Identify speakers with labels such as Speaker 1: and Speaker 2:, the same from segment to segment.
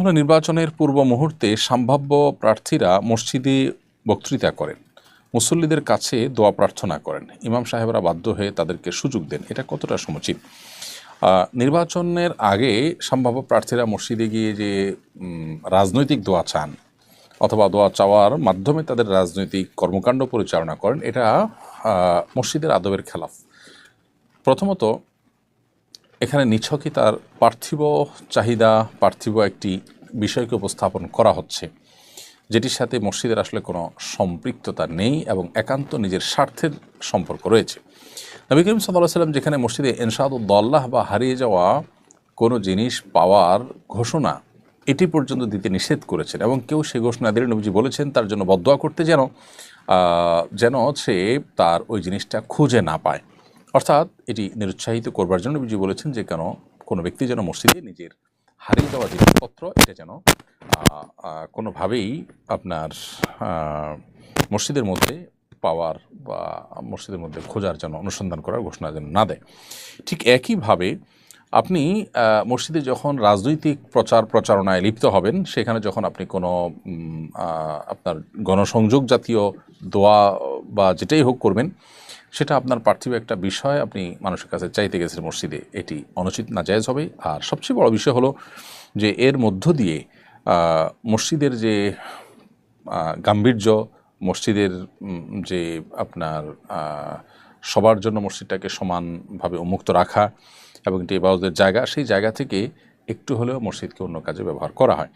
Speaker 1: হলো নির্বাচনের পূর্ব মুহূর্তে সম্ভাব্য প্রার্থীরা মসজিদে বক্তৃতা করেন। মুসল্লিদের কাছে দোয়া প্রার্থনা করেন। ইমাম সাহেবরা বাধ্য হয়ে তাদেরকে সুযোগ দেন। এটা কতটা সমুচিত? নির্বাচনের আগে সম্ভাব্য প্রার্থীরা মসজিদে গিয়ে যে রাজনৈতিক দোয়া চান অথবা দোয়া চাওয়ার মাধ্যমে তাদের রাজনৈতিক কর্মকাণ্ড পরিচালনা করেন, এটা মসজিদের আদবের খেলাফ। প্রথমত এখানে নিছকই তার পার্থিব চাহিদা, পার্থিব একটি বিষয়কে উপস্থাপন করা হচ্ছে, যেটির সাথে মসজিদের আসলে কোনো সম্পৃক্ততা নেই এবং একান্ত নিজের স্বার্থের সম্পর্ক রয়েছে। নবী করিম সাল্লাহ সাল্লাম যেখানে মসজিদে এনসাদুদ্দল্লাহ বা হারিয়ে যাওয়া কোনো জিনিস পাওয়ার ঘোষণা এটি পর্যন্ত দিতে নিষেধ করেছেন এবং কেউ সে ঘোষণা দিলে নবীজি বলেছেন, তার জন্য বদোয়া করতে যেন যেন সে তার ওই জিনিসটা খুঁজে না পায়। অর্থাৎ এটি নিরুৎসাহিত করবার জন্য নবীজি বলেছেন যে কেন কোনো ব্যক্তি যেন মসজিদে নিজের হারিয়ে যাওয়া জিনিসপত্র, এটা যেন কোনোভাবেই আপনার মসজিদের মধ্যে পাওয়ার বা মসজিদের মধ্যে খোঁজার জন্য অনুসন্ধান করার ঘোষণা যেন না দেয়। ঠিক একইভাবে আপনি মসজিদে যখন রাজনৈতিক প্রচার প্রচারণায় লিপ্ত হবেন, সেখানে যখন আপনি কোনো আপনার গণসংযোগ জাতীয় দোয়া বা যেটাই হোক করবেন সেটা আপনার পার্থিব একটা বিষয়। আপনি মানুষের কাছে চাইতে গেছেন মসজিদে, এটি অনুচিত না জায়েজ হবে। আর সবচেয়ে বড় বিষয় হলো যে এর মধ্য দিয়ে মসজিদের যে গাম্ভীর্য, মসজিদের যে আপনার সবার জন্য মসজিদটাকে সমানভাবে উন্মুক্ত রাখা এবং এটি ইবাদতের জায়গা, সেই জায়গা থেকে একটু হলেও মসজিদকে অন্য কাজে ব্যবহার করা হয়।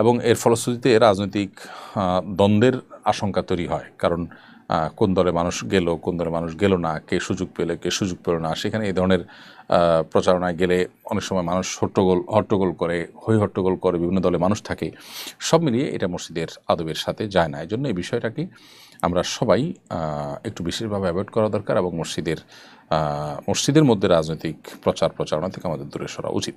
Speaker 1: এবং এর ফলশ্রুতিতে রাজনৈতিক দ্বন্দ্বের আশঙ্কা তৈরি হয়। কারণ কোন দলে মানুষ গেল, কোন দলে মানুষ গেল না, কে সুযোগ পেলে, কে সুযোগ পেল না, সেখানে এই ধরনের প্রচারণায় গেলে অনেক সময় মানুষ হট্টগোল হট্টগোল করে, হই হট্টগোল করে, বিভিন্ন দলে মানুষ থাকে। সব মিলিয়ে এটা মসজিদের আদবের সাথে যায় না। এই জন্য এই বিষয়টাকে আমরা সবাই একটু বিশেষভাবে অ্যাভয়েড করা দরকার এবং মসজিদের মসজিদের মধ্যে রাজনৈতিক প্রচার প্রচারণা থেকে আমাদের দূরে সরা উচিত।